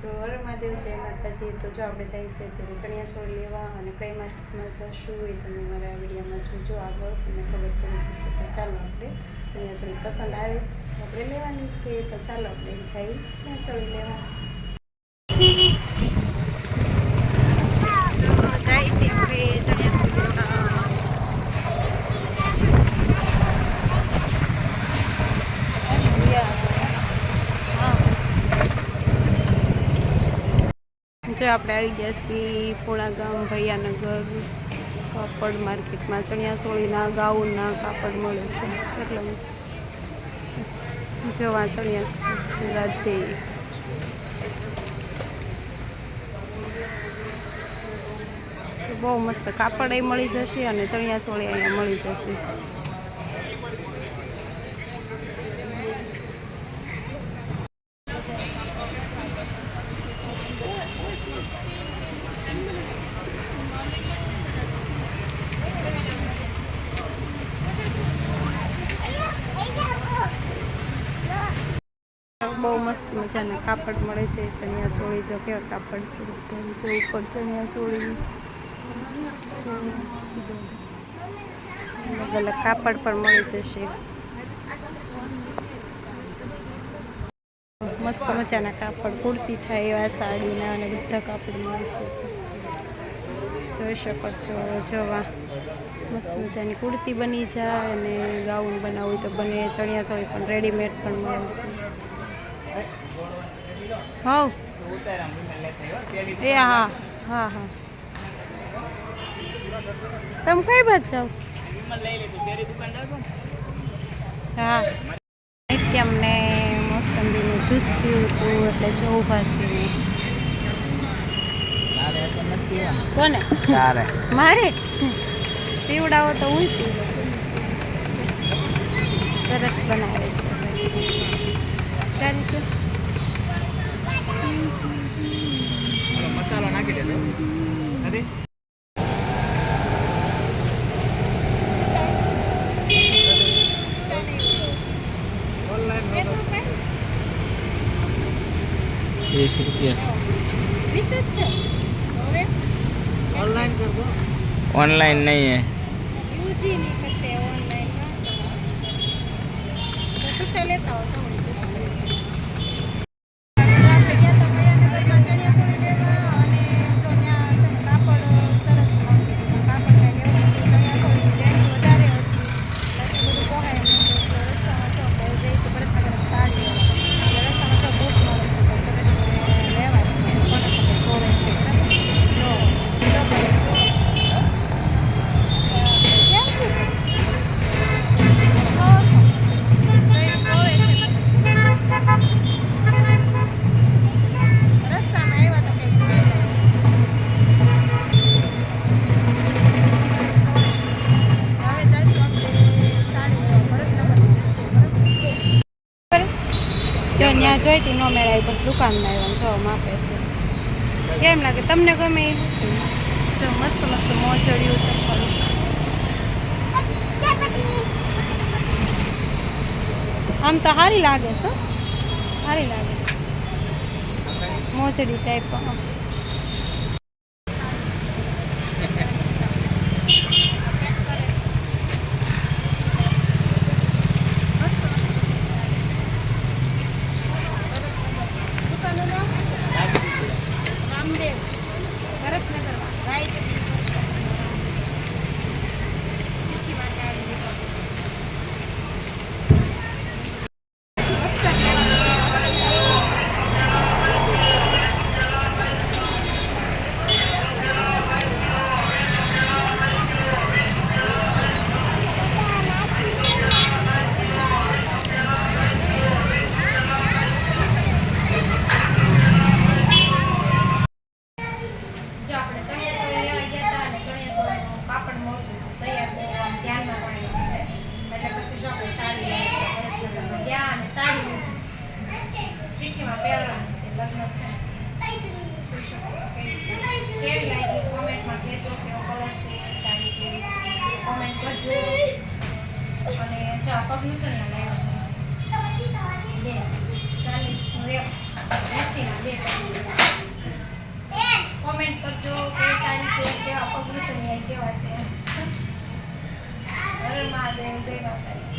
મિત્રો હર મહાદેવ, જય માતાજી. તો જો આપણે છીએ ત્યારે ચણિયા છોડ લેવા અને કઈ માર્કેટમાં જશું એ તમે મારા વિડીયોમાં જોજો આગળ. તમને ખબર પડી જશે તો ચાલો આપણે ચણિયા છોડી પસંદ આવે તો આપણે લેવાની છે. તો ચાલો આપણે જઈ ચણિયા છોડી લેવા જાય છે આપણે ચણિયા ચોળી લેવા જો આપણે આવી ગયા છીએ પોણા ગામ, ભૈયાનગર, કાપડ માર્કેટમાં. ચણિયા ચોળીના ગાઉનના કાપડ મળે છે. એટલે મસ્ત. જોવા ચણિયા રાધે બહુ મસ્ત કાપડ એ મળી જશે અને ચણિયા ચોળી અહીંયા મળી જશે બહુ મસ્ત મજાના કાપડ મળે છે, ચણિયા ચોળી જો કેવા કાપડ છે જો ઉપર ચણિયા ચોળી જો. અલગ અલગ કાપડ પણ મળી જશે. મસ્ત મજાના કાપડ, કુર્તી થાય એવા સાડીના અને બધા કાપડ મળે છે જોઈ શકો છો, જોવા. મસ્ત મજાની કુર્તી બની જાય અને ગાઉન બનાવવું તો બને, ચણિયા ચોળી પણ રેડીમેડ પણ મળે છે હવ. એ હા હા હા. તમે કઈ જાવ છો? હા. નિત્યમને મોસંબીનું જ્યુસ પીવું હતું એટલે જવું ઊભા કોને? મારે? પીવડાવો તો હું પીવું. સરસ બનાવે છે. મસાલો નાખી દેતો નથી વીસ રૂપિયા વીસ જ છે ઓનલાઈન કરવો ઓનલાઈન યુજી નહીં કરતે ઓનલાઈન ના લેતા હો જો ત્યાં જોઈતી ન મેળાવી બસ દુકાનમાં આવ્યો જો માપે છે. કેમ લાગે? તમને ગમે જો મસ્ત મસ્ત મોજડ્યું ચપ્પલ. આમ તો સારી લાગે છે સારી લાગે છે. મોજડી ટાઈપ રામદેવ ભરતનગરમાં રાઈટ જો આપણે ચણિયા ચોળી લેવા ગયા હતા અને ચણિયા ચોળીનું કાપડ મળતું હતું તૈયાર બહુ આમ ધ્યાનમાં પણ એટલે પછી જો આપણે સાડી લેવા ભરતનગરમાં ગયા અને સાડી પીઠીમાં પહેરવાની છે કેવી લાગી કોમેન્ટમાં કહેજો કેવો કલર સાડી કેવી છે કોમેન્ટ કરજો અને જો આ લાવ્યા છે બે ચાલીસનું એક એસીના બે કમેન્ટ કરજો કે સાડી છે કેવા પગલું છે ને કેવા છે હરે મહાદેવ, જય માતાજી.